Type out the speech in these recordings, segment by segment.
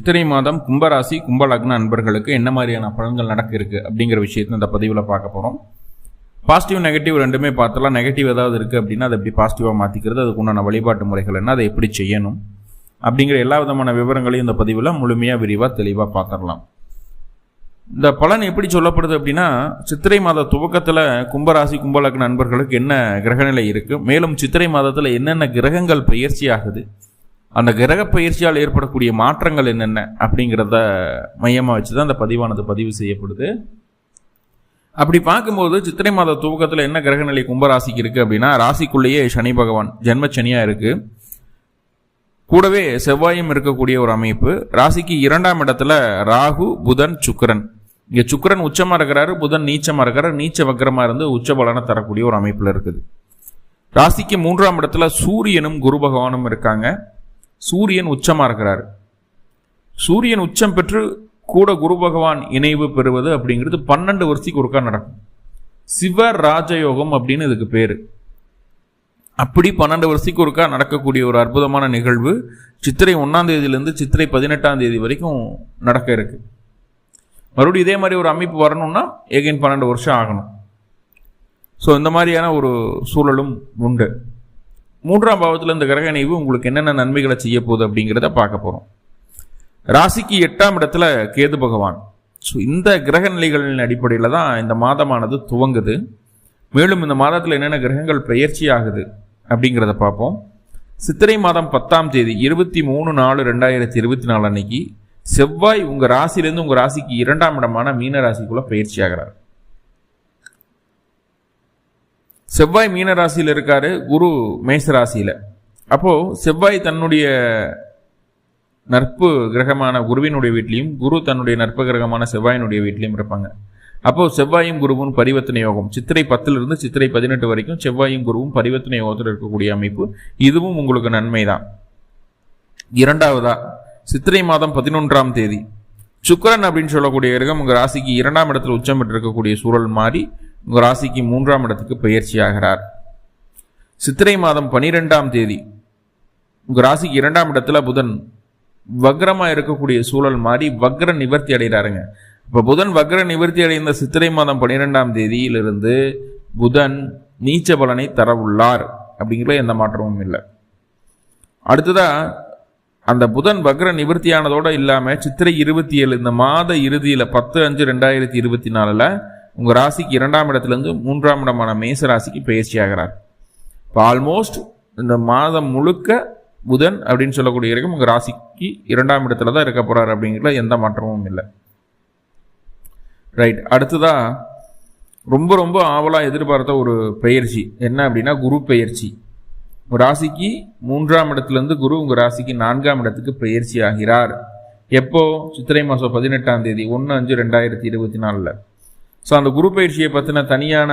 சித்திரை மாதம் கும்பராசி கும்பலக்ன அன்பர்களுக்கு என்ன மாதிரியான பலன்கள் நடக்க இருக்கு அப்படிங்கிற விஷயத்தை இந்த பதிவில் பார்க்க போகிறோம் பாசிட்டிவ் நெகட்டிவ் ரெண்டுமே பார்த்தலாம் நெகட்டிவ் ஏதாவது இருக்குது அப்படின்னா அதை எப்படி பாசிட்டிவாக மாற்றிக்கிறது அதுக்கு உண்டான வழிபாட்டு முறைகள் என்ன? அதை எப்படி செய்யணும்? அப்படிங்கிற எல்லா விதமான விவரங்களையும் இந்த பதிவில் முழுமையாக விரிவாக தெளிவாக பார்த்துடலாம். இந்த பலன் எப்படி சொல்லப்படுது அப்படின்னா சித்திரை மாத துவக்கத்தில் கும்பராசி கும்பலக்ன நண்பர்களுக்கு என்ன கிரகநிலை இருக்குது மேலும் சித்திரை மாதத்தில் என்னென்ன கிரகங்கள் பயிற்சி ஆகுது? அந்த கிரக பயிற்சியால் ஏற்படக்கூடிய மாற்றங்கள் என்னென்ன அப்படிங்கிறத மையமாக வச்சு தான் அந்த பதிவானது பதிவு செய்யப்படுது. அப்படி பார்க்கும்போது சித்திரை மாத துவக்கத்தில் என்ன கிரகநிலை கும்பராசிக்கு இருக்குது அப்படின்னா ராசிக்குள்ளேயே சனி பகவான் ஜென்மச்சனியாக இருக்குது கூடவே செவ்வாயும் இருக்கக்கூடிய ஒரு அமைப்பு. ராசிக்கு இரண்டாம் இடத்துல ராகு புதன் சுக்கரன். இங்கே சுக்கரன் உச்சமாக இருக்கிறாரு புதன் நீச்சமாக இருக்கிறார். நீச்ச வக்கரமாக இருந்து உச்ச பலனை தரக்கூடிய ஒரு அமைப்பில் இருக்குது. ராசிக்கு மூன்றாம் இடத்துல சூரியனும் குரு பகவானும் இருக்காங்க. சூரியன் உச்சமாக இருக்கிறார். சூரியன் உச்சம் பெற்று கூட குரு பகவான் இணைவு பெறுவது அப்படிங்கிறது பன்னெண்டு வருஷத்துக்கு ஒருக்கா நடக்கும். சிவ ராஜயோகம் அப்படின்னு இதுக்கு பேர். அப்படி பன்னெண்டு வருஷத்துக்கு ஒருக்கா நடக்கக்கூடிய ஒரு அற்புதமான நிகழ்வு சித்திரை ஒன்றாம் தேதியிலேருந்து சித்திரை பதினெட்டாம் தேதி வரைக்கும் நடக்க இருக்கு. மறுபடியும் இதே மாதிரி ஒரு அமைப்பு வரணும்னா எகைன் பன்னெண்டு வருஷம் ஆகணும். ஸோ இந்த மாதிரியான ஒரு சூழலும் உண்டு. மூன்றாம் பாவத்தில் இந்த கிரக இணைவு உங்களுக்கு என்னென்ன நன்மைகளை செய்ய போகுது அப்படிங்கிறத பார்க்க போகிறோம் ராசிக்கு எட்டாம் இடத்துல கேது பகவான். ஸோ இந்த கிரக நிலைகளின் அடிப்படையில் தான் இந்த மாதமானது துவங்குது. மேலும் இந்த மாதத்தில் என்னென்ன கிரகங்கள் பெயர்ச்சி ஆகுது அப்படிங்கிறத பார்ப்போம். சித்திரை மாதம் பத்தாம் தேதி இருபத்தி மூணு நாலு ரெண்டாயிரத்தி இருபத்தி நாலு அன்னைக்கு செவ்வாய் உங்கள் ராசியிலேருந்து உங்கள் ராசிக்கு இரண்டாம் இடமான மீன ராசிக்குள்ளே பயிற்சி ஆகிறார். செவ்வாய் மீன ராசியில் இருக்கார் குரு மேச ராசியில் அப்போது செவ்வாய் தன்னுடைய நட்பு கிரகமான குருவினுடைய வீட்லேயும் குரு தன்னுடைய நட்பு கிரகமான செவ்வாயினுடைய வீட்லேயும் இருப்பாங்க. அப்போது செவ்வாயும் குருவும் பரிவர்த்தனை யோகம். சித்திரை பத்திலிருந்து சித்திரை பதினெட்டு வரைக்கும் செவ்வாயும் குருவும் பரிவர்த்தனை யோகத்தில் இருக்கக்கூடிய அமைப்பு. இதுவும் உங்களுக்கு நன்மை தான் இரண்டாவதா சித்திரை மாதம் பதினொன்றாம் தேதி. சுக்கரன் அப்படின்னு சொல்லக்கூடிய கிரகம் உங்கள் ராசிக்கு இரண்டாம் இடத்தில் உச்சம் பெற்றிருக்கக்கூடிய சூழல் மாறி ராசிக்கு மூன்றாம் இடத்துக்கு பயிற்சி ஆகிறார் சித்திரை மாதம் பனிரெண்டாம் தேதி. உங்கள் ராசிக்கு இரண்டாம் இடத்துல புதன் வக்ரமாக இருக்கக்கூடிய சூழல் மாறி வக்ர நிவர்த்தி அடைகிறாருங்க. இப்போ புதன் வக்ர நிவர்த்தி அடைந்த சித்திரை மாதம் பன்னிரெண்டாம் தேதியிலிருந்து புதன் நீச்ச பலனை தரவுள்ளார். அப்படிங்கிற எந்த மாற்றமும் இல்லை. அடுத்ததாக அந்த புதன் வக்ர நிவர்த்தியானதோடு இல்லாமல் சித்திரை இருபத்தி ஏழு இந்த மாத இறுதியில் பத்து அஞ்சு ரெண்டாயிரத்தி இருபத்தி நாலில் உங்கள் ராசிக்கு இரண்டாம் இடத்துலேருந்து மூன்றாம் இடமான மேச ராசிக்கு பயிற்சி ஆகிறார். இப்போ ஆல்மோஸ்ட் இந்த மாதம் முழுக்க புதன் அப்படின்னு சொல்லக்கூடிய வரைக்கும் உங்கள் ராசிக்கு இரண்டாம் இடத்துல தான் இருக்க போகிறார் அப்படிங்கிறதுல எந்த மாற்றமும் இல்லை. ரைட் அடுத்ததாக ரொம்ப ரொம்ப ஆவலாக எதிர்பார்த்த ஒரு பயிற்சி என்ன அப்படின்னா குரு பயிற்சி உங்கள் ராசிக்கு மூன்றாம் இடத்துலேருந்து குரு உங்கள் ராசிக்கு நான்காம் இடத்துக்கு பயிற்சி ஆகிறார். எப்போ? சித்திரை மாதம் பதினெட்டாம் தேதி ஒன்று அஞ்சு ரெண்டாயிரத்தி இருபத்தி நாலில். ஸோ அந்த குரு பயிற்சியை பற்றின தனியான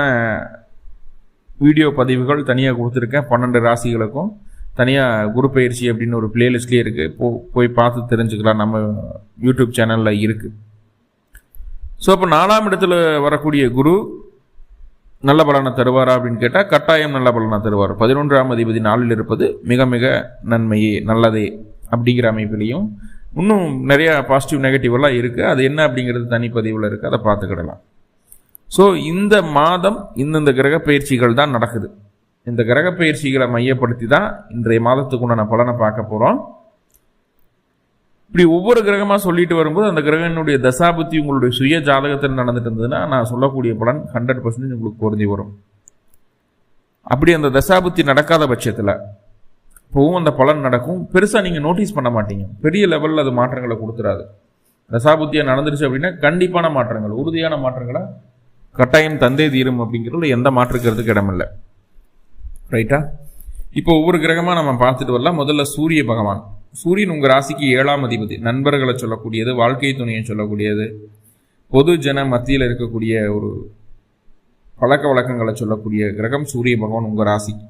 வீடியோ பதிவுகள் தனியாக கொடுத்துருக்கேன். பன்னெண்டு ராசிகளுக்கும் தனியாக குரு பயிற்சி அப்படின்னு ஒரு பிளேலிஸ்ட்லேயே இருக்குது போ போய் பார்த்து தெரிஞ்சுக்கலாம். நம்ம யூடியூப் சேனலில் இருக்குது ஸோ அப்போ நாலாம் இடத்துல வரக்கூடிய குரு நல்ல பலனை தருவாரா அப்படின்னு கேட்டால் கட்டாயம் நல்ல பலனை தருவார். பதினொன்றாம் அதிபதி நாளில் இருப்பது மிக மிக நன்மையே நல்லதே அப்படிங்கிற அமைப்பிலையும் இன்னும் நிறையா பாசிட்டிவ் நெகட்டிவ் எல்லாம் இருக்குது அது என்ன அப்படிங்கிறது தனிப்பதிவில் இருக்குது அதை பார்த்துக்கிடலாம். ஸோ இந்த மாதம் இந்தந்த கிரக பயிற்சிகள் தான் நடக்குது. இந்த கிரக பயிற்சிகளை மையப்படுத்தி தான் இன்றைய மாதத்துக்கு உண்டான பலனை பார்க்க போகிறோம் இப்படி ஒவ்வொரு கிரகமாக சொல்லிட்டு வரும்போது அந்த கிரகனுடைய தசாபுத்தி உங்களுடைய சுய ஜாதகத்தில் நடந்துட்டு இருந்ததுன்னா நான் சொல்லக்கூடிய பலன் ஹண்ட்ரட் பர்சன்டேஜ் உங்களுக்கு பொருந்தி வரும். அப்படி அந்த தசாபுத்தி நடக்காத பட்சத்தில் இப்போவும் அந்த பலன் நடக்கும். பெருசாக நீங்கள் நோட்டீஸ் பண்ண மாட்டீங்க. பெரிய லெவலில் அது மாற்றங்களை கொடுத்துறாது. தசாபுத்தியாக நடந்துருச்சு அப்படின்னா கண்டிப்பான மாற்றங்கள் உறுதியான மாற்றங்களை கட்டாயம் தந்தே தீரும் அப்படிங்கிறதுல எந்த மாற்றுக்கிறதுக்கு இடமில்லை. ரைட்டா இப்போ ஒவ்வொரு கிரகமாக நம்ம பார்த்துட்டு வரலாம். முதல்ல சூரிய பகவான். சூரியன் உங்கள் ராசிக்கு ஏழாம் அதிபதி. நண்பர்களை சொல்லக்கூடியது வாழ்க்கை துணையை சொல்லக்கூடியது பொது ஜன மத்தியில் இருக்கக்கூடிய ஒரு பழக்க வழக்கங்களை சொல்லக்கூடிய கிரகம் சூரிய பகவான் உங்கள் ராசிக்கு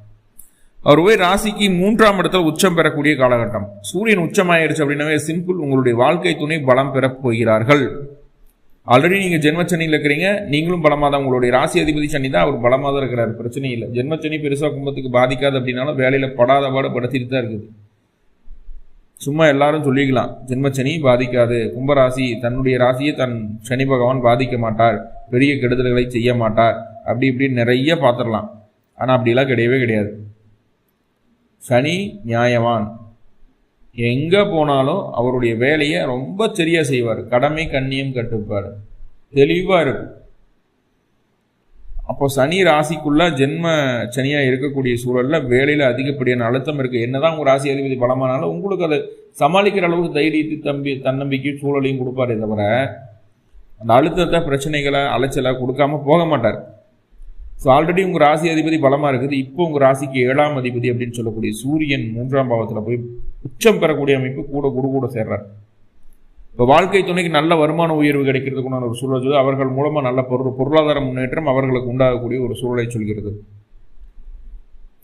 அவர் போய் ராசிக்கு மூன்றாம் இடத்துல உச்சம் பெறக்கூடிய காலகட்டம். சூரியன் உச்சமாயிருச்சு அப்படின்னாவே சிம்பிள் உங்களுடைய வாழ்க்கை துணை பலம் பெறப் போகிறார்கள். ஆல்ரெடி நீங்கள் ஜென்மச்சனியில் இருக்கிறீங்க நீங்களும் பலமாக தான் உங்களுடைய ராசி அதிபதி சனி தான் அவர் பலமாக தான் இருக்கிறார் பிரச்சனை இல்லை. ஜென்மச்சனி பெருசாக கும்பத்துக்கு பாதிக்காது அப்படின்னாலும் வேலையில் படாத பாடு படுத்திட்டு தான் இருக்குது. சும்மா எல்லாரும் சொல்லிக்கலாம் ஜென்மச்சனி பாதிக்காது கும்பராசி தன்னுடைய ராசியை தன் சனி பகவான் பாதிக்க மாட்டார் பெரிய கெடுதல்களை செய்ய மாட்டார் அப்படி இப்படின்னு நிறைய பார்த்துடலாம். ஆனால் அப்படிலாம் கிடையவே கிடையாது. சனி நியாயவான். எங்கே போனாலும் அவருடைய வேலையை ரொம்ப சரியாக செய்வார். கடமை கண்ணியம் கட்டுப்பார் தெளிவாக இருக்கும். அப்போ சனி ராசிக்குள்ள ஜென்ம சனியாக இருக்கக்கூடிய சூழலில் வேலையில் அதிகப்படியான அழுத்தம் இருக்குது என்னதான் உங்கள் ராசி அதிபதி பலமானாலும் உங்களுக்கு அதை சமாளிக்கிற அளவுக்கு தைரியத்தை தம்பி தன்னம்பிக்கை சூழலையும் கொடுப்பாரே தவிர அந்த அழுத்தத்தை பிரச்சனைகளை அலைச்சலை கொடுக்காம போக மாட்டார். ஸோ ஆல்ரெடி உங்கள் ராசி அதிபதி பலமாக இருக்குது. இப்போ உங்கள் ராசிக்கு ஏழாம் அதிபதி அப்படின்னு சொல்லக்கூடிய சூரியன் மூன்றாம் பாவத்தில் போய் உச்சம் பெறக்கூடிய அமைப்பு கூட குடு கூட சேர்றார். இப்போ வாழ்க்கை துணைக்கு நல்ல வருமான உயர்வு கிடைக்கிறதுக்குண்டான ஒரு சூழல் சொல்லுது. அவர்கள் மூலமாக நல்ல பொருள் பொருளாதார முன்னேற்றம் அவர்களுக்கு உண்டாகக்கூடிய ஒரு சூழலை சொல்கிறது.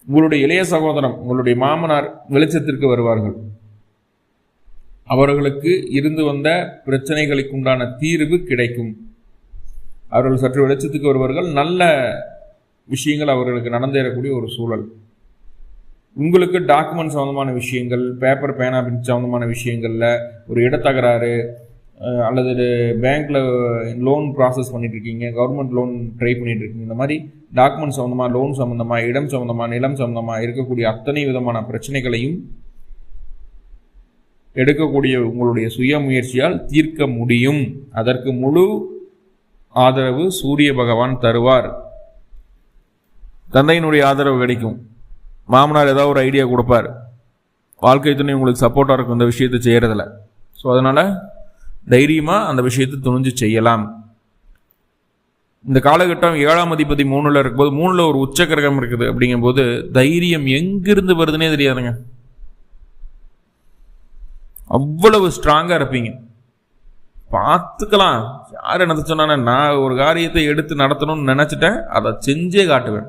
உங்களுடைய இளைய சகோதரம் உங்களுடைய மாமனார் வெளிச்சத்திற்கு வருவார்கள். அவர்களுக்கு இருந்து வந்த பிரச்சனைகளுக்கு உண்டான தீர்வு கிடைக்கும். அவர்கள் சற்று வெளிச்சத்துக்கு வருவார்கள். நல்ல விஷயங்கள் அவர்களுக்கு நடந்தேறக்கூடிய ஒரு சூழல். உங்களுக்கு டாக்குமெண்ட் சம்மந்தமான விஷயங்கள் பேப்பர் பேனா பின் சம்மந்தமான விஷயங்களில் ஒரு இடத்தகராறு அல்லது பேங்க்கில் லோன் ப்ராசஸ் பண்ணிட்டு இருக்கீங்க கவர்மெண்ட் லோன் ட்ரை பண்ணிட்டு இருக்கீங்க இந்த மாதிரி டாக்குமெண்ட் சம்மந்தமாக லோன் சம்மந்தமாக இடம் சம்மந்தமாக நிலம் சம்மந்தமாக இருக்கக்கூடிய அத்தனை விதமான பிரச்சனைகளையும் எடுக்கக்கூடிய உங்களுடைய சுய முயற்சியால் தீர்க்க முடியும். அதற்கு முழு ஆதரவு சூரிய பகவான் தருவார். தந்தையினுடைய ஆதரவு கிடைக்கும். மாமனார் ஏதாவது ஒரு ஐடியா கொடுப்பார். வாழ்க்கை துணை உங்களுக்கு சப்போர்ட்டாக இருக்கும் இந்த விஷயத்தை செய்கிறதில்ல ஸோ அதனால் தைரியமாக அந்த விஷயத்தை துணிஞ்சு செய்யலாம். இந்த காலகட்டம் ஏழாம் அதிபதி மூணில் இருக்கும்போது மூணில் ஒரு உச்சக்கிரகம் இருக்குது அப்படிங்கும்போது தைரியம் எங்கிருந்து வருதுன்னே தெரியாதுங்க. அவ்வளவு ஸ்ட்ராங்காக இருப்பீங்க. பார்த்துக்கலாம். யார் என்ன சொன்னானே நான் ஒரு காரியத்தை எடுத்து நடத்தணும்னு நினச்சிட்டேன் அதை செஞ்சே காட்டுவேன்.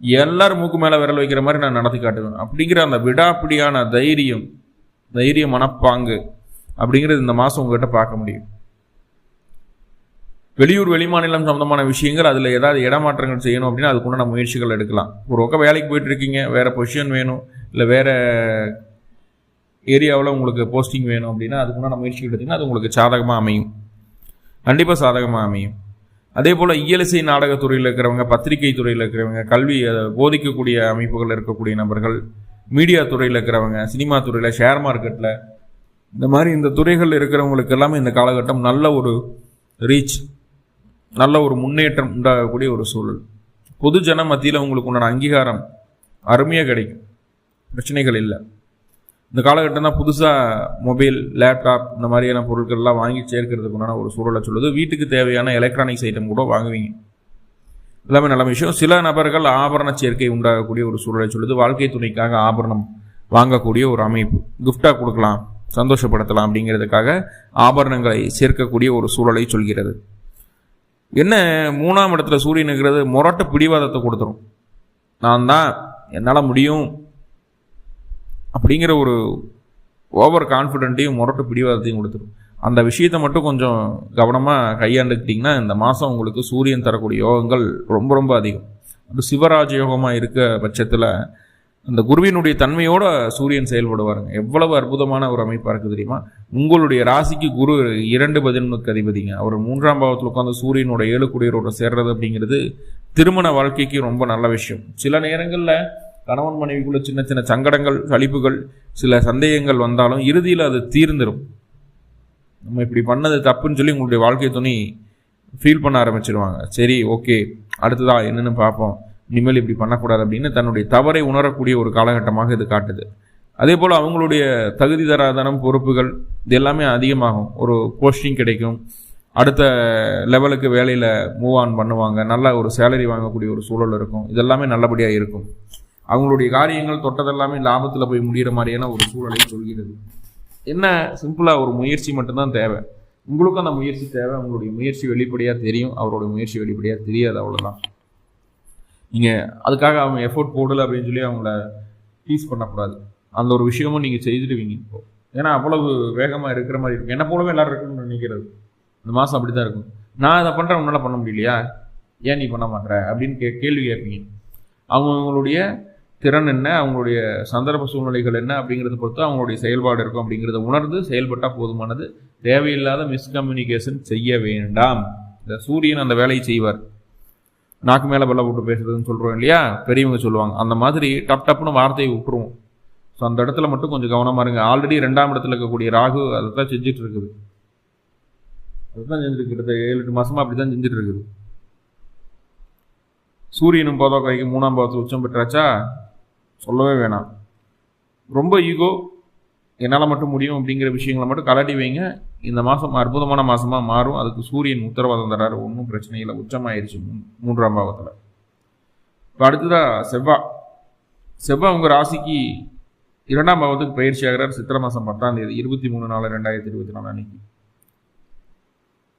எல்லாரும் மூக்கு மேலே விரல் வைக்கிற மாதிரி நான் நடத்தி காட்டுவேன். அப்படிங்கிற அந்த விடாப்பிடியான தைரியம் தைரிய மனப்பாங்கு அப்படிங்கிறது இந்த மாதம் உங்கள்கிட்ட பார்க்க முடியும். வெளியூர் வெளிமாநிலம் சம்மந்தமான விஷயங்கள் அதில் ஏதாவது இடமாற்றங்கள் செய்யணும் அப்படின்னா அதுக்குண்டான முயற்சிகள் எடுக்கலாம். ஒரு பக்கம் வேலைக்கு போயிட்டு இருக்கீங்க வேறு பொசிஷன் வேணும் இல்லை வேறு ஏரியாவில் உங்களுக்கு போஸ்டிங் வேணும் அப்படின்னா அதுக்குண்டான முயற்சிகள் எடுத்தீங்கன்னா அது உங்களுக்கு சாதகமாக அமையும். கண்டிப்பாக சாதகமாக அமையும். அதே போல் இயலிசை நாடகத்துறையில் இருக்கிறவங்க பத்திரிகை துறையில் இருக்கிறவங்க கல்வி அதை போதிக்கக்கூடிய அமைப்புகள் இருக்கக்கூடிய நபர்கள் மீடியா துறையில் இருக்கிறவங்க சினிமா துறையில் ஷேர் மார்க்கெட்டில் இந்த மாதிரி இந்த துறைகள் இருக்கிறவங்களுக்கு எல்லாமே இந்த காலகட்டம் நல்ல ஒரு ரீச் நல்ல ஒரு முன்னேற்றம் உண்டாகக்கூடிய ஒரு சூழல். பொதுஜன மத்தியில் உங்களுக்கு உண்டான அங்கீகாரம் அருமையாக கிடைக்கும். பிரச்சனைகள் இல்லை. இந்த காலகட்டம் தான் புதுசாக மொபைல் லேப்டாப் இந்த மாதிரியான பொருட்கள்லாம் வாங்கி சேர்க்கறதுக்கு உண்டான ஒரு சூழலை சொல்லுது. வீட்டுக்கு தேவையான எலக்ட்ரானிக்ஸ் ஐட்டம் கூட வாங்குவீங்க. எல்லாமே நல்ல விஷயம். சில நபர்கள் ஆபரண சேர்க்கை உண்டாகக்கூடிய ஒரு சூழலை சொல்லுது. வாழ்க்கை துணைக்காக ஆபரணம் வாங்கக்கூடிய ஒரு அமைப்பு. கிஃப்டாக கொடுக்கலாம் சந்தோஷப்படுத்தலாம் அப்படிங்கிறதுக்காக ஆபரணங்களை சேர்க்கக்கூடிய ஒரு சூழலை சொல்கிறது. என்ன மூணாம் இடத்துல சூரியன் இருக்கிறது முரட்ட பிடிவாதத்தை கொடுத்துரும். நான் தான் என்னால் முடியும் அப்படிங்கிற ஒரு ஓவர் கான்ஃபிடென்ட்டையும் முரட்டு பிடிவாதத்தையும் கொடுத்துரும். அந்த விஷயத்தை மட்டும் கொஞ்சம் கவனமாக கையாண்டுக்கிட்டிங்கன்னா இந்த மாதம் உங்களுக்கு சூரியன் தரக்கூடிய யோகங்கள் ரொம்ப ரொம்ப அதிகம். அது சிவராஜ யோகமாக இருக்க பட்சத்தில் அந்த குருவினுடைய தன்மையோட சூரியன் செயல்படுவாருங்க. எவ்வளவு அற்புதமான ஒரு அமைப்பாக இருக்குது தெரியுமா? உங்களுடைய ராசிக்கு குரு இரண்டு பதினொன்றுக்கு அதிபதிங்க. அவர் மூன்றாம் பாவத்தில் உட்காந்து சூரியனோட ஏழு குடியரோட சேர்றது அப்படிங்கிறது திருமண வாழ்க்கைக்கு ரொம்ப நல்ல விஷயம். சில நேரங்களில் கணவன் மனைவிக்குள்ள சின்ன சின்ன சங்கடங்கள் சலிப்புகள் சில சந்தேகங்கள் வந்தாலும் இறுதியில் அது தீர்ந்துடும் நம்ம இப்படி பண்ணது தப்புன்னு சொல்லி உங்களுடைய வாழ்க்கை துணி ஃபீல் பண்ண ஆரம்பிச்சிடுவாங்க சரி ஓகே அடுத்ததா என்னென்னு பார்ப்போம். இனிமேல் இப்படி பண்ணக்கூடாது அப்படின்னு தன்னுடைய தவறை உணரக்கூடிய ஒரு காலகட்டமாக இது காட்டுது. அதே போல் அவங்களுடைய தகுதி தராதனம் பொறுப்புகள் இது எல்லாமே அதிகமாகும். ஒரு போஸ்டிங் கிடைக்கும். அடுத்த லெவலுக்கு வேலையில் மூவ் ஆன் பண்ணுவாங்க. நல்ல ஒரு சேலரி வாங்கக்கூடிய ஒரு சூழல் இருக்கும். இதெல்லாமே நல்லபடியாக இருக்கும். அவங்களுடைய காரியங்கள் தொட்டதெல்லாமே லாபத்தில் போய் முடிகிற மாதிரியான ஒரு சூழலை சொல்கிறது. என்ன சிம்பிளாக ஒரு முயற்சி மட்டும்தான் தேவை. உங்களுக்கும் அந்த முயற்சி தேவை. உங்களுடைய முயற்சி வெளிப்படையாக தெரியும். அவருடைய முயற்சி வெளிப்படையாக தெரியாது அவ்வளோதான் நீங்கள் அதுக்காக அவங்க எஃபோர்ட் போடலை அப்படின்னு சொல்லி அவங்கள டீஸ் பண்ணக்கூடாது. அந்த ஒரு விஷயமும் நீங்கள் செய்துடுவீங்க இப்போ. ஏன்னா அவ்வளவு வேகமாக இருக்கிற மாதிரி இருக்கும். என்ன போலவே எல்லோரும் இருக்குன்னு நினைக்கிறது. இந்த மாதம் அப்படி தான் இருக்கும். நான் அதை பண்ணுறேன் உன்னால் பண்ண முடியலையா? ஏன் நீ பண்ண மாட்டேற அப்படின்னு கே கேள்வி கேட்பீங்க. அவங்களுடைய திறன் என்ன அவங்களுடைய சந்தர்ப்ப சூழ்நிலைகள் என்ன அப்படிங்கிறத பொறுத்து அவங்களுடைய செயல்பாடு இருக்கும் அப்படிங்கிறத உணர்ந்து செயல்பட்டால் போதுமானது. தேவையில்லாத மிஸ்கம்யூனிகேஷன் செய்ய வேண்டாம். இந்த சூரியன் அந்த வேலையை செய்வார். நாக்கு மேலே பல்ல போட்டு பேசுறதுன்னு சொல்கிறோம் இல்லையா? பெரியவங்க சொல்லுவாங்க. அந்த மாதிரி டப் டப்புன்னு வார்த்தையை விட்டுருவோம். ஸோ அந்த இடத்துல மட்டும் கொஞ்சம் கவனமாக இருங்க. ஆல்ரெடி ரெண்டாம் இடத்துல இருக்கக்கூடிய ராகு அதை தான் செஞ்சுட்டு இருக்குது. அதுதான் செஞ்சுருக்கிறது ஏழு எட்டு மாதமாக அப்படி தான் செஞ்சுட்டு இருக்குது. சூரியனும் போதோ கைக்கு மூணாம் பாவத்து உச்சம் பெற்றாச்சா? சொல்லவே வேணாம். ரொம்ப ஈகோ என்னால் மட்டும் முடியும் அப்படிங்கிற விஷயங்களை மட்டும் கலட்டி வைங்க. இந்த மாதம் அற்புதமான மாதமாக மாறும். அதுக்கு சூரியன் உத்தரவாதம் தராரு. ஒன்றும் பிரச்சனை இல்லை. உச்சமாயிருச்சு. மூன்றாம் பாவத்தில். இப்போ அடுத்ததாக செவ்வாய் செவ்வாய் உங்கள் ராசிக்கு இரண்டாம் பாவத்துக்கு பயிற்சி ஆகிறார் சித்திரை மாதம் பத்தாம் தேதி இருபத்தி மூணு நாலு ரெண்டாயிரத்தி இருபத்தி நாலு அன்னைக்கு.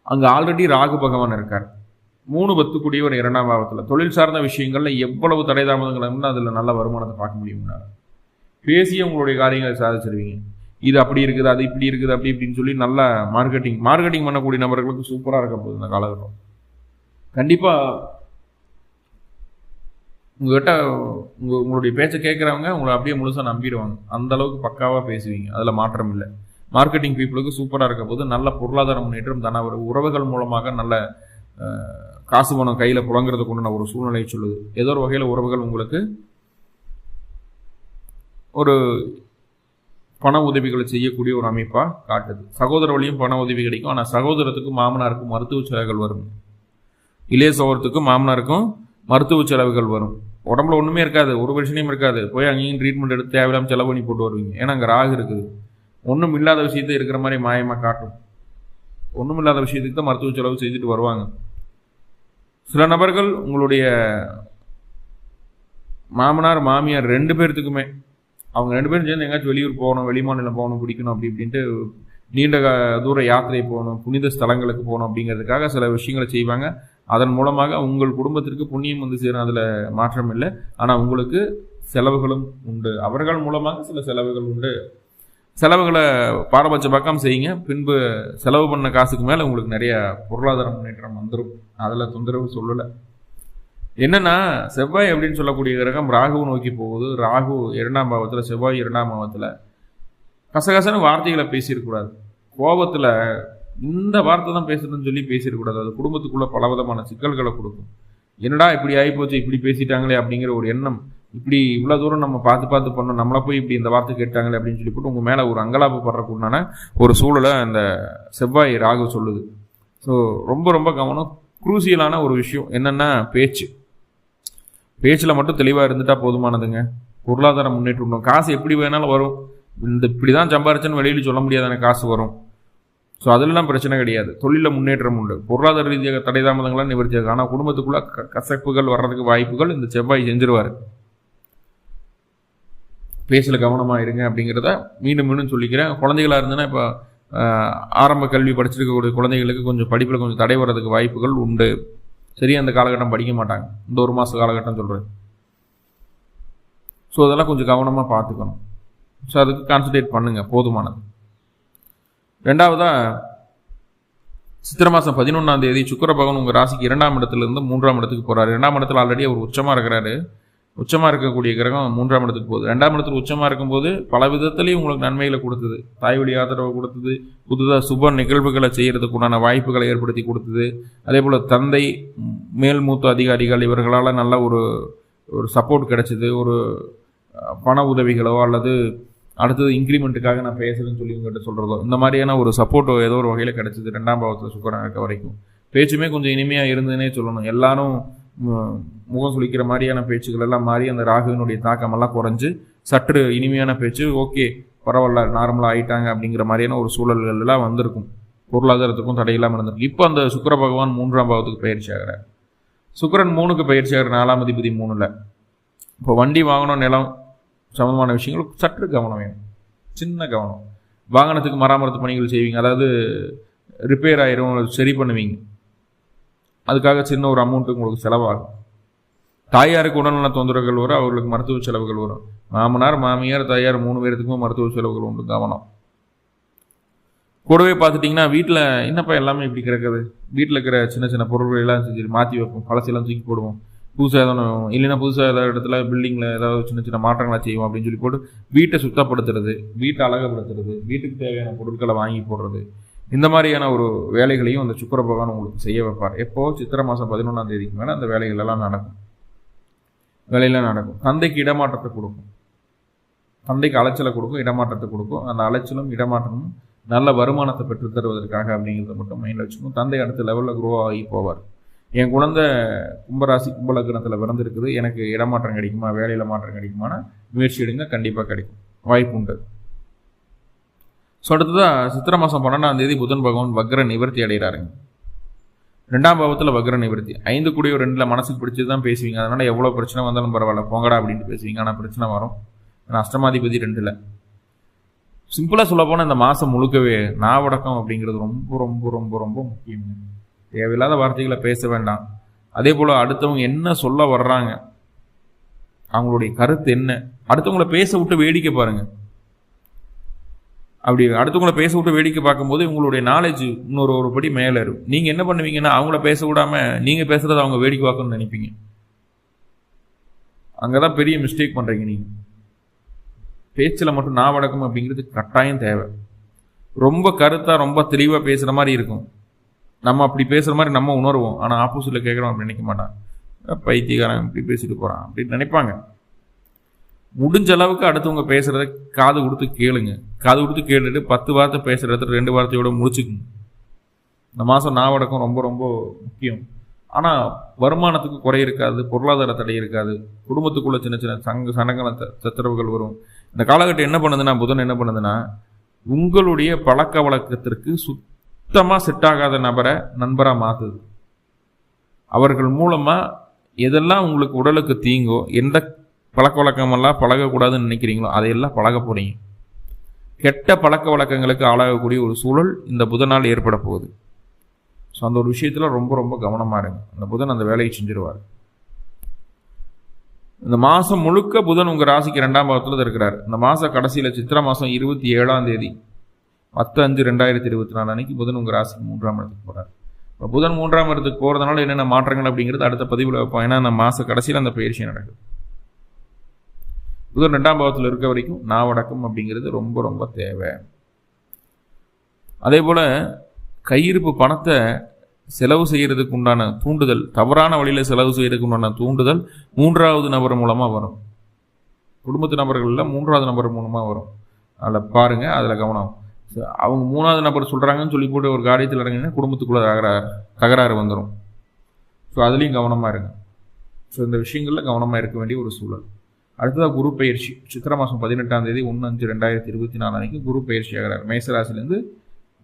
அங்கே ஆல்ரெடி ராகு பகவான் இருக்கார். மூணு பத்துக்குடியவர் இரண்டாம் பாவத்தில் தொழில் சார்ந்த விஷயங்களில் எவ்வளவு தடை தாமதங்கள் அதில் நல்ல வருமானத்தை பார்க்க முடியும்னா பேசி உங்களுடைய காரியங்களை சாதிச்சிருவீங்க. இது அப்படி இருக்குது அது இப்படி இருக்குது அப்படி இப்படின்னு சொல்லி நல்லா மார்க்கெட்டிங் மார்க்கெட்டிங் பண்ணக்கூடிய நபர்களுக்கு சூப்பராக இருக்க போகுது இந்த காலகட்டம். கண்டிப்பாக உங்ககிட்ட உங்க உங்களுடைய பேச்சை கேட்குறவங்க உங்களை அப்படியே முழுசாக நம்பிடுவாங்க. அந்த அளவுக்கு பக்காவாக பேசுவீங்க. அதில் மாற்றம் இல்லை. மார்க்கெட்டிங் பீப்புளுக்கு சூப்பராக இருக்க போது நல்ல பொருளாதார முன்னேற்றம் தன ஒரு உறவுகள் மூலமாக நல்ல காசு பணம் கையில் புழங்குறதுக்கு உண்டான ஒரு சூழ்நிலையை சொல்லுது. ஏதோ ஒரு வகையில் உறவுகள் உங்களுக்கு ஒரு பண உதவிகளை செய்யக்கூடிய ஒரு அமைப்பாக காட்டுது. சகோதர வழியும் பண உதவி கிடைக்கும். ஆனால் சகோதரத்துக்கும் மாமனாருக்கும் மருத்துவ செலவுகள் வரும். இளைய சகோதரத்துக்கும் மாமனாருக்கும் மருத்துவ செலவுகள் வரும். உடம்புல ஒன்றுமே இருக்காது. ஒரு பிரச்சனையும் இருக்காது. போய் அங்கேயும் ட்ரீட்மெண்ட் எடுத்து தேவையில்லாமல் செலவு பண்ணி போட்டு வருவீங்க. ஏன்னா அங்கே ராகு இருக்குது. ஒன்றும் இல்லாத விஷயத்தை இருக்கிற மாதிரி மாயமாக காட்டும். ஒன்றும் இல்லாத விஷயத்துக்கு தான் மருத்துவ செலவு செஞ்சுட்டு வருவாங்க. சில நபர்கள் உங்களுடைய மாமனார் மாமியார் ரெண்டு பேர்த்துக்குமே அவங்க ரெண்டு பேரும் சேர்ந்து எங்கேயாச்சும் வெளியூர் போகணும் வெளிமாநிலம் போகணும் பிடிக்கணும் அப்படி இப்படின்ட்டு நீண்ட தூர யாத்திரை போகணும் புனித ஸ்தலங்களுக்கு போகணும் அப்படிங்கிறதுக்காக சில விஷயங்களை செய்வாங்க. அதன் மூலமாக உங்கள் குடும்பத்திற்கு புண்ணியம் வந்து சேரும் அதில் மாற்றம் இல்லை ஆனால் உங்களுக்கு செலவுகளும் உண்டு. அவர்கள் மூலமாக சில செலவுகள் உண்டு. செலவுகளை பாரபட்ச பக்கம் செய்யுங்க. பின்பு செலவு பண்ண காசுக்கு மேலே உங்களுக்கு நிறைய பொருளாதார முன்னேற்றம் வந்துடும் அதில் தொந்தரவு சொல்லலை. என்னன்னா செவ்வாய் அப்படின்னு சொல்லக்கூடிய கிரகம் ராகுவை நோக்கி போகுது. ராகு இரண்டாம் பாவத்தில் செவ்வாய் இரண்டாம் பாவத்தில் கசகசன்னு வார்த்தைகளை பேசியிருக்கூடாது கோபத்தில் இந்த வார்த்தை தான் பேசணும்னு சொல்லி பேசிடக்கூடாது அது குடும்பத்துக்குள்ளே பலவிதமான சிக்கல்களை கொடுக்கும். என்னடா இப்படி ஆகிப்போச்சு இப்படி பேசிட்டாங்களே அப்படிங்கிற ஒரு எண்ணம் இப்படி இவ்வளோ தூரம் நம்ம பார்த்து பார்த்து பண்ணோம் நம்மளை போய் இப்படி இந்த வார்த்தை கேட்டாங்களே அப்படின்னு சொல்லி போட்டு உங்கள் மேலே ஒரு அங்கலாப்பு படுறக்குண்டான ஒரு சூழலை அந்த செவ்வாய் ராகு சொல்லுது. ஸோ ரொம்ப ரொம்ப கவனம். குரூசியலான ஒரு விஷயம் என்னென்னா பேச்சு. பேச்சில் மட்டும் தெளிவாக இருந்துட்டால் போதுமானதுங்க. பொருளாதார முன்னேற்றம் உண்டு. காசு எப்படி வேணாலும் வரும். இந்த இப்படி தான் சம்பாரிச்சேன்னு வெளியில் சொல்ல முடியாதான காசு வரும். ஸோ அதெல்லாம் பிரச்சனை கிடையாது. தொழிலில் முன்னேற்றம் உண்டு. பொருளாதார ரீதியாக தடை தாமதங்கள்லாம் நிவர்த்தியாக ஆனால் குடும்பத்துக்குள்ளே கசப்புகள் வர்றதுக்கு வாய்ப்புகள் இந்த செவ்வாய் செஞ்சிருவார். பேசல கவனமாக இருங்க அப்படிங்கிறத மீண்டும் மீண்டும் சொல்லிக்கிறேன். குழந்தைகளாக இருந்ததுன்னா இப்போ ஆரம்ப கல்வி படிச்சிருக்கக்கூடிய குழந்தைகளுக்கு கொஞ்சம் படிப்பில் கொஞ்சம் தடை வர்றதுக்கு வாய்ப்புகள் உண்டு. சரியாக அந்த காலகட்டம் படிக்க மாட்டாங்க. இந்த ஒரு மாத காலகட்டம் சொல்கிறேன் ஸோ அதெல்லாம் கொஞ்சம் கவனமாக பார்த்துக்கணும். ஸோ அதுக்கு கான்சன்ட்ரேட் பண்ணுங்கள் போதுமானது. ரெண்டாவதாக சித்திரை மாதம் பதினொன்றாம் தேதி சுக்கர பகவான் உங்கள் ராசிக்கு இரண்டாம் இடத்துலேருந்து மூன்றாம் இடத்துக்கு போகிறாரு இரண்டாம் இடத்துல ஆல்ரெடி அவர் உச்சமாக இருக்கிறாரு. உச்சமாக இருக்கக்கூடிய கிரகம் மூன்றாம் இடத்துக்கு போகுது. ரெண்டாம் இடத்துல உச்சமாக இருக்கும்போது பல விதத்துலேயும் உங்களுக்கு நன்மைகளை கொடுத்தது. தாய் வழி ஆதரவு கொடுத்தது. புதுதாக சுப நிகழ்வுகளை செய்கிறதுக்கு உண்டான வாய்ப்புகளை ஏற்படுத்தி கொடுத்தது. அதே போல் தந்தை மேல் மூத்த அதிகாரிகள் இவர்களால் நல்ல ஒரு ஒரு சப்போர்ட் கிடைச்சிது. ஒரு பண உதவிகளோ அல்லது அடுத்தது இன்க்ரிமெண்ட்டுக்காக நான் பேசுறேன்னு சொல்லி உங்கள்கிட்ட சொல்கிறதோ இந்த மாதிரியான ஒரு சப்போர்ட்டோ ஏதோ ஒரு வகையில் கிடச்சிது. ரெண்டாம் பாவத்தில் சுக்கரன் இருக்க வரைக்கும். பேச்சுமே கொஞ்சம் இனிமையாக இருந்ததுன்னே சொல்லணும். எல்லாரும் முகம் சுளிக்கிற மாதிரியான பேச்சுக்கள் எல்லாம் மாறி அந்த ராகுவினுடைய தாக்கமெல்லாம் குறைஞ்சு சற்று இனிமையான பேச்சு ஓகே பரவாயில்ல நார்மலாக ஆயிட்டாங்க அப்படிங்கிற மாதிரியான ஒரு சூழல்கள்லாம் வந்திருக்கும். பொருளாதாரத்துக்கும் தடையில்லாமல் இருந்திருக்கு. இப்போ அந்த சுக்கர பகவான் மூன்றாம் பாவத்துக்கு பயிற்சி ஆகிறார். சுக்கிரன் மூணுக்கு பயிற்சி ஆகிற நாலாம் அதிபதி மூணில். இப்போ வண்டி வாங்கணும் நிலம் சம்மந்தமான விஷயங்கள் சற்று கவனம் வேணும். சின்ன கவனம். வாகனத்துக்கு மராமரத்து பணிகள் செய்வீங்க. அதாவது ரிப்பேர் ஆயிரும் சரி பண்ணுவீங்க. அதுக்காக சின்ன ஒரு அமௌண்ட்டு உங்களுக்கு செலவாகும். தாயாருக்கு உடல்நல தொந்தரவுகள் வரும் அவர்களுக்கு மருத்துவ செலவுகள் வரும். மாமனார் மாமியார் தாயார் மூணு பேர்த்துக்குமே மருத்துவ செலவுகள் உண்டு கவனம். கூடவே பார்த்துட்டிங்கன்னா வீட்டில் என்னப்பா எல்லாமே இப்படி கிடக்குது? வீட்டில் இருக்கிற சின்ன சின்ன பொருட்கள் எல்லாம் செஞ்சு மாற்றி வைப்போம். பழசெல்லாம் தூக்கி போடுவோம். புதுசாக ஏதாவது இல்லைன்னா புதுசாக ஏதாவது இடத்துல பில்டிங்கில் ஏதாவது சின்ன சின்ன மாற்றங்களை செய்வோம் அப்படின்னு சொல்லி போட்டு வீட்டை சுத்தப்படுத்துறது வீட்டை அழகப்படுத்துறது வீட்டுக்கு தேவையான பொருட்களை வாங்கி போடுறது. இந்த மாதிரியான ஒரு வேலைகளையும் அந்த சுக்கர பகவான் உங்களுக்கு செய்ய வைப்பார். எப்போ? சித்திரை மாதம் பதினொன்றாம் தேதிக்கு மேலே அந்த வேலைகள் எல்லாம் நடக்கும். வேலையெல்லாம் நடக்கும். தந்தைக்கு இடமாற்றத்தை கொடுக்கும். தந்தைக்கு அலைச்சலை கொடுக்கும் இடமாற்றத்தை கொடுக்கும். அந்த அலைச்சலும் இடமாற்றமும் நல்ல வருமானத்தை பெற்று தருவதற்காக அப்படிங்கிறத மட்டும் மைண்டில் வச்சுக்கணும். தந்தை அடுத்த லெவலில் குரோ ஆகி போவார். என் குழந்தை கும்பராசி கும்பலக்கணத்தில் பிறந்திருக்குது. எனக்கு இடமாற்றம் கிடைக்குமா? வேலையில் மாற்றம் கிடைக்குமானா? முயற்சி எடுங்க. கண்டிப்பாக கிடைக்கும். வாய்ப்பு உண்டு. ஸோ அடுத்ததாக சித்திரை மாதம் பன்னெண்டாம் தேதி புதன் பகவான் வக்ர நிவர்த்தி அடைகிறாருங்க. ரெண்டாம் பாவத்தில் வக்ர நிவர்த்தி. ஐந்து கூடிய ரெண்டில் மனசுக்கு பிடிச்சது தான் பேசுவீங்க. அதனால் எவ்வளோ பிரச்சனை வந்தாலும் பரவாயில்ல. போங்கடா அப்படின்ட்டு பேசுவீங்க. ஆனால் பிரச்சனை வரும். ஏன்னா அஷ்டமாதிபதி ரெண்டில். சிம்பிளாக சொல்ல போனால் இந்த மாதம் முழுக்கவே நாவடக்கம் அப்படிங்கிறது ரொம்ப ரொம்ப ரொம்ப ரொம்ப முக்கியம். தேவையில்லாத வார்த்தைகளை பேச வேண்டாம். அதே போல் அடுத்தவங்க என்ன சொல்ல வர்றாங்க? அவங்களுடைய கருத்து என்ன? அடுத்தவங்கள பேச விட்டு வேடிக்கை பாருங்கள் அப்படி அடுத்தவங்கள பேச விட்டு வேடிக்கை பார்க்கும்போது உங்களுடைய நாலேஜ் இன்னொரு ஒரு படி மேலே இருக்கும் நீங்கள் என்ன பண்ணுவீங்கன்னா அவங்கள பேச விடாமல் நீங்கள் பேசுகிறத அவங்க வேடிக்கை பார்க்கணும்னு நினைப்பீங்க. அங்கே தான் பெரிய மிஸ்டேக் பண்ணுறீங்க நீங்கள் பேச்சில் மட்டும் நாவடக்கம் அப்படிங்கிறது கட்டாயம் தேவை. ரொம்ப கருத்தாக ரொம்ப தெளிவாக பேசுகிற மாதிரி இருக்கும். நம்ம அப்படி பேசுகிற மாதிரி நம்ம உணர்வோம். ஆனால் ஆப்போசிட்டில் கேட்குறோம் அப்படி நினைக்க மாட்டான். பைத்தியக்காரன் இப்படி பேசிட்டு போகிறான் அப்படின்னு நினைப்பாங்க. முடிஞ்ச அளவுக்கு அடுத்தவங்க பேசுகிறத காது கொடுத்து கேளுங்க. காது கொடுத்து கேட்டுட்டு பத்து வார்த்தை பேசுகிற இடத்துல ரெண்டு வார்த்தையோட முடிச்சுக்குங்க இந்த மாதம் நாவடக்கம் ரொம்ப ரொம்ப முக்கியம். ஆனால் வருமானத்துக்கு குறை இருக்காது பொருளாதார தடை இருக்காது. குடும்பத்துக்குள்ளே சின்ன சின்ன சங்க சனங்கல சச்சரவுகள் வரும். இந்த காலகட்டம் என்ன பண்ணுதுன்னா புதன் என்ன பண்ணுதுன்னா உங்களுடைய பழக்க வழக்கத்திற்கு சுத்தமாக செட் ஆகாத நபரை நண்பராக மாற்றுது அவர்கள் மூலமாக எதெல்லாம் உங்களுக்கு உடலுக்கு தீங்கோ எந்த பழக்க வழக்கமெல்லாம் பழகக்கூடாதுன்னு நினைக்கிறீங்களோ அதையெல்லாம் பழக போகிறீங்க கெட்ட பழக்க வழக்கங்களுக்கு ஆளாகக்கூடிய ஒரு சூழல் இந்த புதனால் ஏற்பட போகுது. ஸோ அந்த ஒரு விஷயத்தில் ரொம்ப ரொம்ப கவனமாக இருங்க. அந்த புதன் அந்த வேலையை செஞ்சிருவார். இந்த மாதம் முழுக்க புதன் உங்கள் ராசிக்கு ரெண்டாம் பாகத்தில் தான் இருக்கிறார். இந்த மாத கடைசியில் சித்திரை மாதம் இருபத்தி ஏழாம் தேதி பத்து அஞ்சு ரெண்டாயிரத்தி இருபத்தி நாலு அன்னைக்கு புதன் உங்கள் ராசிக்கு மூன்றாம் இடத்துக்கு போகிறார் இப்போ புதன் மூன்றாம் இடத்துக்கு போகிறதுனால என்னென்ன மாற்றங்கள் அப்படிங்கிறது அடுத்த பதிவில் வைப்போம். ஏன்னா அந்த மாத கடைசியில் அந்த பயிற்சி நடக்குது. புதன் ரெண்டாம் பாவத்தில் இருக்க வரைக்கும் நான் வடக்கம் அப்படிங்கிறது ரொம்ப ரொம்ப தேவை. அதே போல் கையிருப்பு பணத்தை செலவு செய்கிறதுக்கு உண்டான தூண்டுதல் தவறான வழியில் செலவு செய்கிறதுக்கு உண்டான தூண்டுதல் மூன்றாவது நபர் மூலமாக வரும். குடும்பத்து நபர்களில் மூன்றாவது நபர் மூலமாக வரும். அதில் பாருங்கள் அதில் கவனம். அவங்க மூணாவது நபர் சொல்கிறாங்கன்னு சொல்லி போட்டு ஒரு காரியத்தில் இறங்கினா குடும்பத்துக்குள்ளே தகராறு தகராறு வந்துடும் ஸோ அதுலேயும் கவனமாக இருங்க. ஸோ இந்த விஷயங்களில் கவனமாக இருக்க வேண்டிய ஒரு சூழல். அடுத்ததாக குரு பயிற்சி. சித்திர மாதம் பதினெட்டாம் தேதி ஒன்று அஞ்சு ரெண்டாயிரத்தி இருபத்தி நாலு அன்னைக்கு குரு பயிற்சி ஆகிறார். மேசராசிலேருந்து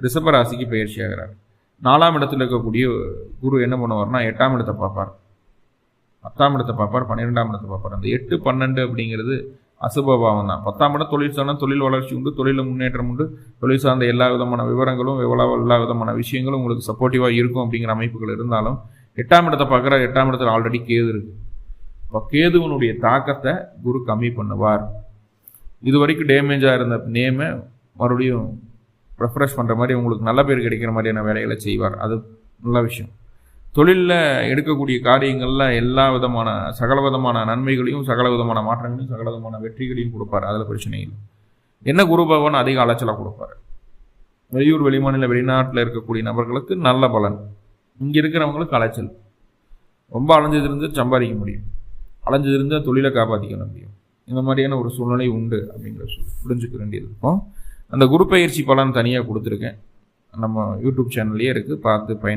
ரிஷப ராசிக்கு பயிற்சி ஆகிறார். நாலாம் இடத்துல இருக்கக்கூடிய குரு என்ன பண்ணுவார்னா எட்டாம் இடத்தை பார்ப்பார். பத்தாம் இடத்தை பார்ப்பார் பன்னிரெண்டாம் இடத்தை பார்ப்பார். அந்த எட்டு பன்னெண்டு அப்படிங்கிறது அசுபபாவம் தான். பத்தாம் இடம் தொழில் சார்ந்த தொழில் வளர்ச்சி உண்டு தொழிலில் முன்னேற்றம் உண்டு. தொழில் சார்ந்த எல்லா விதமான விவரங்களும் எவ்வளோ எல்லா விதமான விஷயங்களும் உங்களுக்கு சப்போர்ட்டிவாக இருக்கும் அப்படிங்கிற அமைப்புகள் இருந்தாலும் எட்டாம் இடத்தை பார்க்குற எட்டாம் இடத்துல ஆல்ரெடி கேது இருக்குது இப்போ கேதுவனுடைய தாக்கத்தை குரு கம்மி பண்ணுவார். இது வரைக்கும் டேமேஜாக இருந்த நேமை மறுபடியும் ரெஃப்ரெஷ் பண்ணுற மாதிரி உங்களுக்கு நல்ல பேர் கிடைக்கிற மாதிரியான வேலைகளை செய்வார். அது நல்ல விஷயம். தொழிலில் எடுக்கக்கூடிய காரியங்களில் எல்லா விதமான சகல விதமான நன்மைகளையும் சகல விதமான மாற்றங்களையும் சகல விதமான வெற்றிகளையும் கொடுப்பார். அதில் பிரச்சனை இல்லை. என்ன குரு பகவான் அதிக அலைச்சலாக கொடுப்பார்? வெளியூர் வெளிமாநில வெளிநாட்டில் இருக்கக்கூடிய நபர்களுக்கு நல்ல பலன். இங்கே இருக்கிறவங்களுக்கு அலைச்சல். ரொம்ப அலைஞ்சதிருந்து சம்பாதிக்க முடியும். அலைஞ்சிருந்தால் தொழிலை காப்பாற்றிக்க முடியும் இந்த மாதிரியான ஒரு சூழ்நிலை உண்டு அப்படிங்கிற புரிஞ்சுக்க வேண்டியது இருக்கும். அந்த குரு பயிற்சி பலன் தனியாக கொடுத்துருக்கேன். நம்ம யூடியூப் சேனல்லையே இருக்குது பார்த்து பயன்